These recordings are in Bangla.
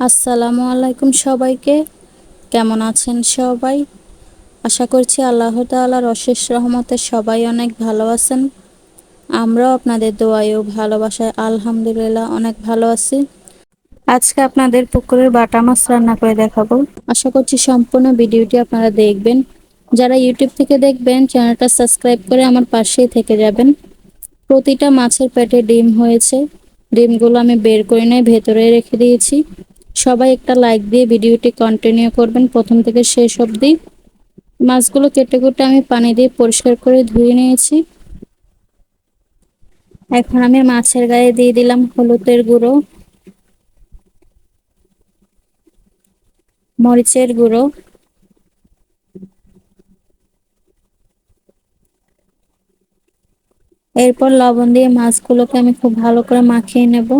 আসসালামু আলাইকুম সবাইকে। কেমন আছেন সবাই? আশা করছি আল্লাহ তাআলার অশেষ রহমতে সবাই অনেক ভালো আছেন। আমরাও আপনাদের দোয়ায় ও ভালোবাসায় আলহামদুলিল্লাহ অনেক ভালো আছি। আজকে আপনাদের পুকুরের বাটা মাছ রান্না করে দেখাবো। আশা করছি সম্পূর্ণ ভিডিওটি আপনারা দেখবেন। যারা ইউটিউব থেকে দেখবেন, চ্যানেলটা সাবস্ক্রাইব করে আমার পাশেই থেকে যাবেন। প্রতিটা মাছের পেটে ডিম হয়েছে। ডিমগুলো আমি বের করে নিয়ে ভেতরে রেখে দিয়েছি। সবাই একটা লাইক দিয়ে ভিডিওটি কন্টিনিউ করবেন। প্রথম থেকে শেষ অবধি মাছগুলো কেটে কুটে আমি পানি দিয়ে পরিষ্কার করে ধুয়ে নিয়েছি। এখন আমি মাছের গায়ে দিয়ে দিলাম হলুদের গুঁড়ো, মরিচের গুঁড়ো, এরপর লবণ দিয়ে মাছগুলোকে আমি খুব ভালো করে মাখিয়ে নেব।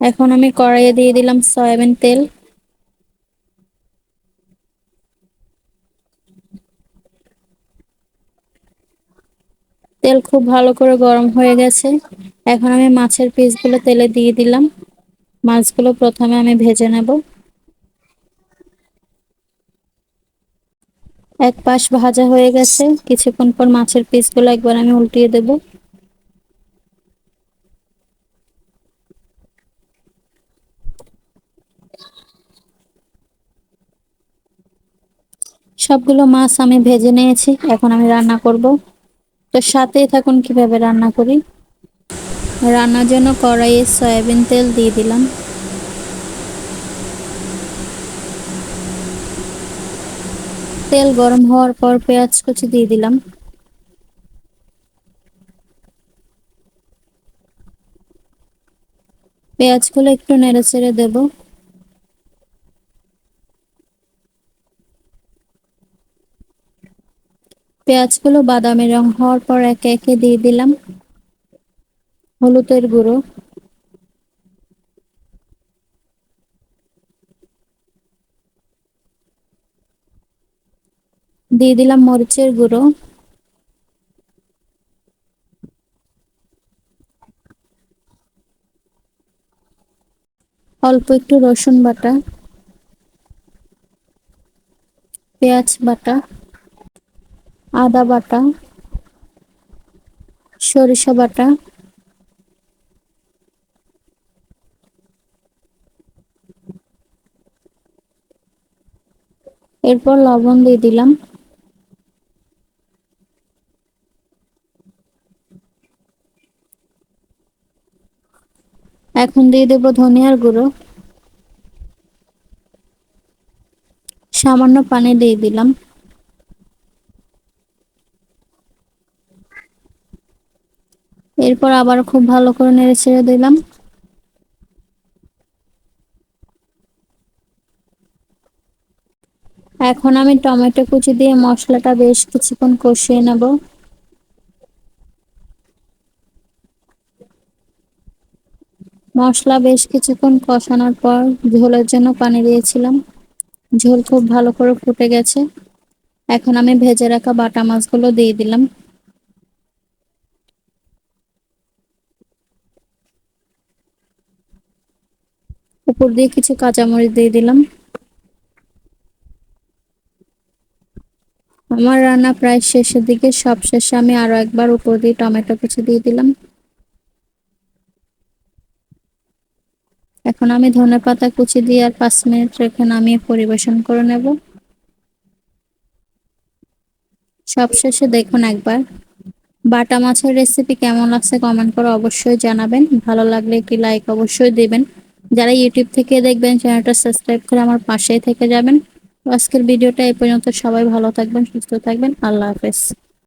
এখন আমি কড়াইয়ে দিয়ে দিলাম সয়াবিন তেল। তেল খুব ভালো করে গরম হয়ে গেছে। এখন আমি মাছের পিসগুলো তেলে দিয়ে দিলাম। মাছগুলো প্রথমে আমি ভেজে নেব। এক পাশ ভাজা হয়ে গেছে। কিছুক্ষণ পর মাছের পিসগুলো একবার আমি উল্টিয়ে দেবো। সবগুলো মাছ আমি ভেজে নিয়েছি, এখন আমি রান্না করব। তো সাথেই থাকুন কীভাবে রান্না করি। রান্নার জন্য কড়াইয়ে সয়াবিন তেল দিয়ে দিলাম। তেল গরম হওয়ার পর পেঁয়াজ কুচি দিয়ে দিলাম। পেঁয়াজগুলো একটু নেড়ে চেড়ে দেবো। পেঁয়াজগুলো বাদামি রং হওয়ার পর একে একে দিয়ে দিলাম। হলুদের গুঁড়ো। দিয়ে দিলাম মরিচের গুঁড়ো। অল্প একটু রসুন বাটা। পেঁয়াজ বাটা। আদা বাটা, সরিষা বাটা, এরপর লবণ দিয়ে দিলাম। এখন দিয়ে দেব ধনিয়ার গুঁড়ো। সামান্য পানি দিয়ে দিলাম। এরপর আবার খুব ভালো করে নেড়ে ছেড়ে দিলাম। এখন আমি টমেটো কুচি দিয়ে মশলাটা বেশ কিছুক্ষণ কষিয়ে নেব। মশলা বেশ কিছুক্ষণ কষানোর পর ঝোলের জন্য পানি দিয়েছিলাম। ঝোল খুব ভালো করে ফুটে গেছে। এখন আমি ভেজে রাখা বাটা মাছগুলো দিয়ে দিলাম। উপর দিয়ে কিছু কাঁচামরিচ দিয়ে দিলাম। আমার রান্না প্রায় শেষের দিকে, সব শেষে আমি আরও একবার উপর দিয়ে টমেটো কুচি দিয়ে দিলাম। এখন আমি ধনে পাতা কুচি দিয়ে আর পাঁচ মিনিট রেখে নামিয়ে পরিবেশন করে নেব। সবশেষে দেখুন একবার, বাটা মাছের রেসিপি কেমন লাগছে কমেন্ট করে অবশ্যই জানাবেন। ভালো লাগলে একটি লাইক অবশ্যই দিবেন। যারা ইউটিউব থেকে দেখবেন চ্যানেলটা সাবস্ক্রাইব করে আমার পাশেই থেকে যাবেন। আজকের ভিডিওটা এই পর্যন্ত। সবাই ভালো থাকবেন, সুস্থ থাকবেন। আল্লাহ হাফেজ।